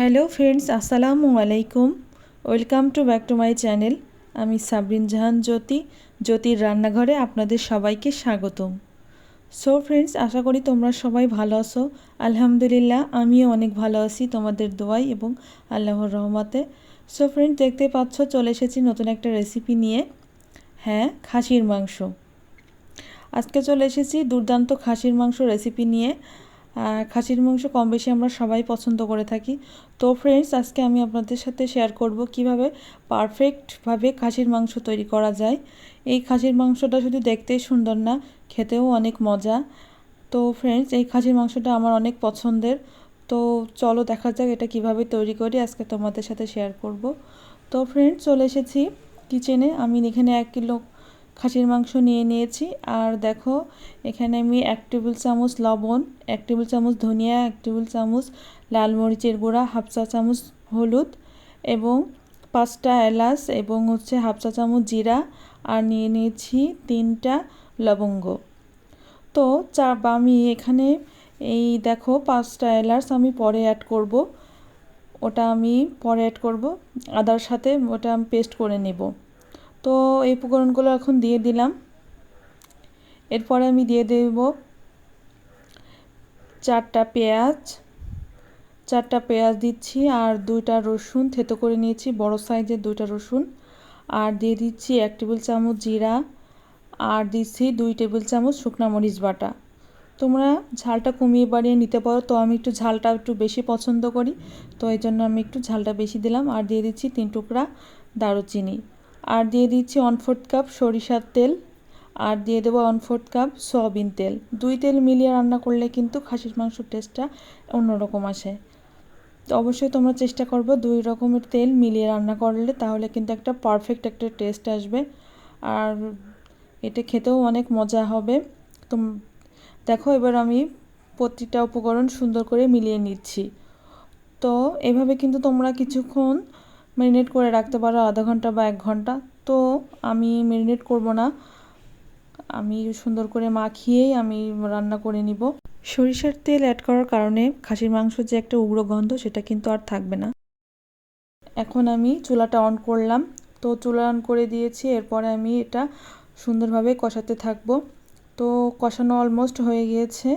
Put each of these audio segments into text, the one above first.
Hello friends আসসালামু আলাইকুম welcome to back to my channel আমি সাবরিন জাহান জ্যোতি, জ্যোতির রান্নাঘরে আপনাদের সবাইকে স্বাগতম। সো ফ্রেন্ডস আশা করি তোমরা সবাই ভালো আছো। আলহামদুলিল্লাহ, আমিও অনেক ভালো আছি তোমাদের দোয়াই এবং আল্লাহর রহমতে। সো ফ্রেন্ডস দেখতে পাচ্ছ, চলে এসেছি নতুন একটা রেসিপি নিয়ে। হ্যাঁ খাসির মাংস। আজকে চলে এসেছি দুর্দান্ত খাসির মাংস রেসিপি নিয়ে। খাসির মাংস কম বেশি আমরা সবাই পছন্দ করে থাকি। তো ফ্রেন্ডস আজকে আমি আপনাদের সাথে শেয়ার করব কীভাবে পারফেক্টভাবে খাসির মাংস তৈরি করা যায়। এই খাসির মাংসটা শুধু দেখতেই সুন্দর না, খেতেও অনেক মজা। তো ফ্রেন্ডস এই খাসির মাংসটা আমার অনেক পছন্দের। তো চলো দেখা যাক এটা কীভাবে তৈরি করি, আজকে তোমাদের সাথে শেয়ার করব। তো ফ্রেন্ডস চলে এসেছি কিচেনে আমি এখানে এক কিলো খাসির মাংস নিয়ে নিয়েছি। আর দেখো, এখানে আমি এক টেবিল চামচ লবণ, এক টেবিল চামচ ধনিয়া, এক টেবিল চামচ লাল মরিচের গুঁড়া, হাফ চা চামচ হলুদ এবং পাঁচটা এলাচ এবং হচ্ছে হাফ চা চামচ জিরা আর নিয়ে নিয়েছি তিনটা লবঙ্গ। তো চা বা আমি এখানে এই দেখো পাঁচটা এলাচ আমি পরে অ্যাড করব। ওটা আমি পরে অ্যাড করব। আদার সাথে ওটা আমি পেস্ট করে নেব। তো এই উপকরণগুলো এখন দিয়ে দিলাম। এরপরে আমি দিয়ে দেব চারটা পেঁয়াজ। চারটা পেঁয়াজ দিচ্ছি আর দুইটা রসুন। থেতো করে নিয়েছি, বড় সাইজের দুইটা রসুন। আর দিয়ে দিচ্ছি এক টেবিল চামচ জিরা। আর দিচ্ছি দুই টেবিল চামচ শুকনা মরিচ বাটা। তোমরা ঝালটা কমিয়ে বাড়িয়ে নিতে পারো, তো আমি একটু ঝালটা একটু বেশি পছন্দ করি। তো এই জন্য আমি একটু ঝালটা বেশি দিলাম। আর দিয়ে দিচ্ছি তিন টুকরা দারুচিনি। আর দিয়ে দিচ্ছি ওয়ান ফোর্থ কাপ সরিষার তেল, আর দিয়ে দেবো ওয়ান ফোর্থ কাপ সয়াবিন তেল। দুই তেল মিলিয়ে রান্না করলে কিন্তু খাসির মাংসর টেস্টটা অন্যরকম আসে। তো অবশ্যই তোমরা চেষ্টা করব দুই রকমের তেল মিলিয়ে রান্না করলে তাহলে কিন্তু একটা পারফেক্ট একটা টেস্ট আসবে। আর এটা খেতেও অনেক মজা হবে। তো দেখো এবার আমি প্রতিটা উপকরণ সুন্দর করে মিলিয়ে নিচ্ছি। তো এভাবে কিন্তু তোমরা কিছুক্ষণ ম্যারিনেট করে রাখতে পারো আধা ঘণ্টা বা এক ঘণ্টা। তো আমি মেরিনেট করব না। আমি সুন্দর করে মাখিয়েই আমি রান্না করে নিব। সরিষার তেল অ্যাড করার কারণে খাসির মাংস যে একটা উগ্র গন্ধ, সেটা কিন্তু আর থাকবে না। এখন আমি চুলাটা অন করলাম। তো চুলা অন করে দিয়েছি। এরপরে আমি এটা সুন্দরভাবে কষাতে থাকব। তো কষানো অলমোস্ট হয়ে গিয়েছে।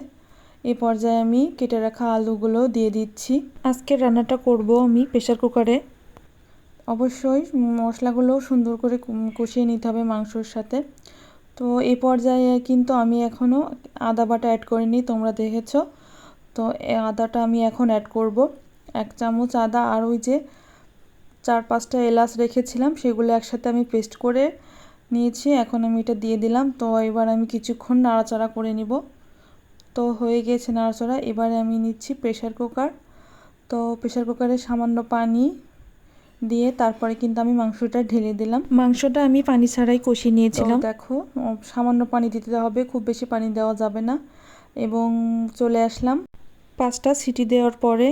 এ পর্যায়ে আমি কেটে রাখা আলুগুলো দিয়ে দিচ্ছি। আজকের রান্নাটা করব আমি প্রেশার কুকারে অবশ্যই মশলাগুলো সুন্দর করে কষিয়ে নিতে হবে মাংসর সাথে। তো এই পর্যায়ে কিন্তু আমি এখনও আদা বাটা অ্যাড করিনি, তোমরা দেখেছ। তো আদাটা আমি এখন অ্যাড করব। এক চামচ আদা আর ওই যে চার পাঁচটা এলাচ রেখেছিলাম, সেগুলো একসাথে আমি পেস্ট করে নিয়েছি। এখন আমি এটা দিয়ে দিলাম। তো এবার আমি কিছুক্ষণ নাড়াচাড়া করে নিব। তো হয়ে গিয়েছে নাড়াচাড়া। এবারে আমি নিচ্ছি প্রেশার কুকার তো প্রেশার কুকারে সামান্য পানি দিয়ে তারপরে কিন্তু আমি মাংসটা ঢেলে দিলাম। মাংসটা আমি পানি ছাড়াই কষিয়ে নিয়েছিলাম। দেখো সামান্য পানি দিতে হবে খুব বেশি পানি দেওয়া যাবে না। এবং চলে আসলাম। পাঁচটা সিটি দেওয়ার পরে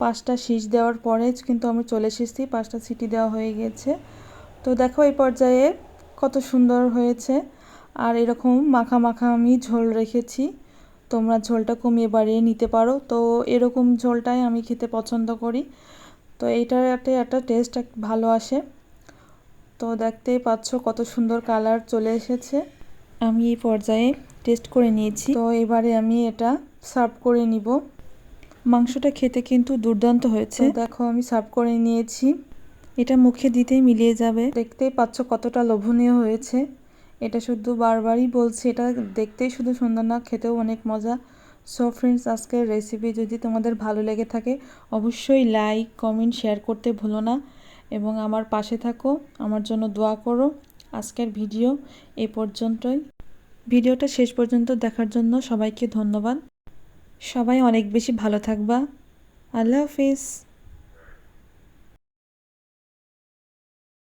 পাঁচটা শীষ দেওয়ার পরে কিন্তু আমি চলে এসেছি পাঁচটা সিটি দেওয়া হয়ে গেছে। তো দেখো এই পর্যায়ে কত সুন্দর হয়েছে। আর এরকম মাখা মাখা আমি ঝোল রেখেছি। তোমরা ঝোলটা কমিয়ে বাড়িয়ে নিতে পারো। তো এরকম ঝোলটাই আমি খেতে পছন্দ করি। তো এইটাতে একটা টেস্ট ভালো আসে। তো দেখতেই পাচ্ছ কত সুন্দর কালার চলে এসেছে। আমি এই পর্যায়ে টেস্ট করে নিয়েছি। তো এবারে আমি এটা সার্ভ করে নিব। মাংসটা খেতে কিন্তু দুর্দান্ত হয়েছে। দেখো আমি সার্ভ করে নিয়েছি। এটা মুখে দিতেই মিলিয়ে যাবে। দেখতেই পাচ্ছ কতটা লোভনীয় হয়েছে। এটা শুধু বারবারই বলছি, এটা দেখতেই শুধু সুন্দর না, খেতেও অনেক মজা। সো ফ্রেন্ডস আজকের রেসিপি যদি তোমাদের ভালো লেগে থাকে, অবশ্যই লাইক কমেন্ট শেয়ার করতে ভুলো না। এবং আমার পাশে থাকো, আমার জন্য দোয়া করো। আজকের ভিডিও এ পর্যন্তই। ভিডিওটা শেষ পর্যন্ত দেখার জন্য সবাইকে ধন্যবাদ। সবাই অনেক বেশি ভালো থাকবা। আল্লাহ হাফিজ।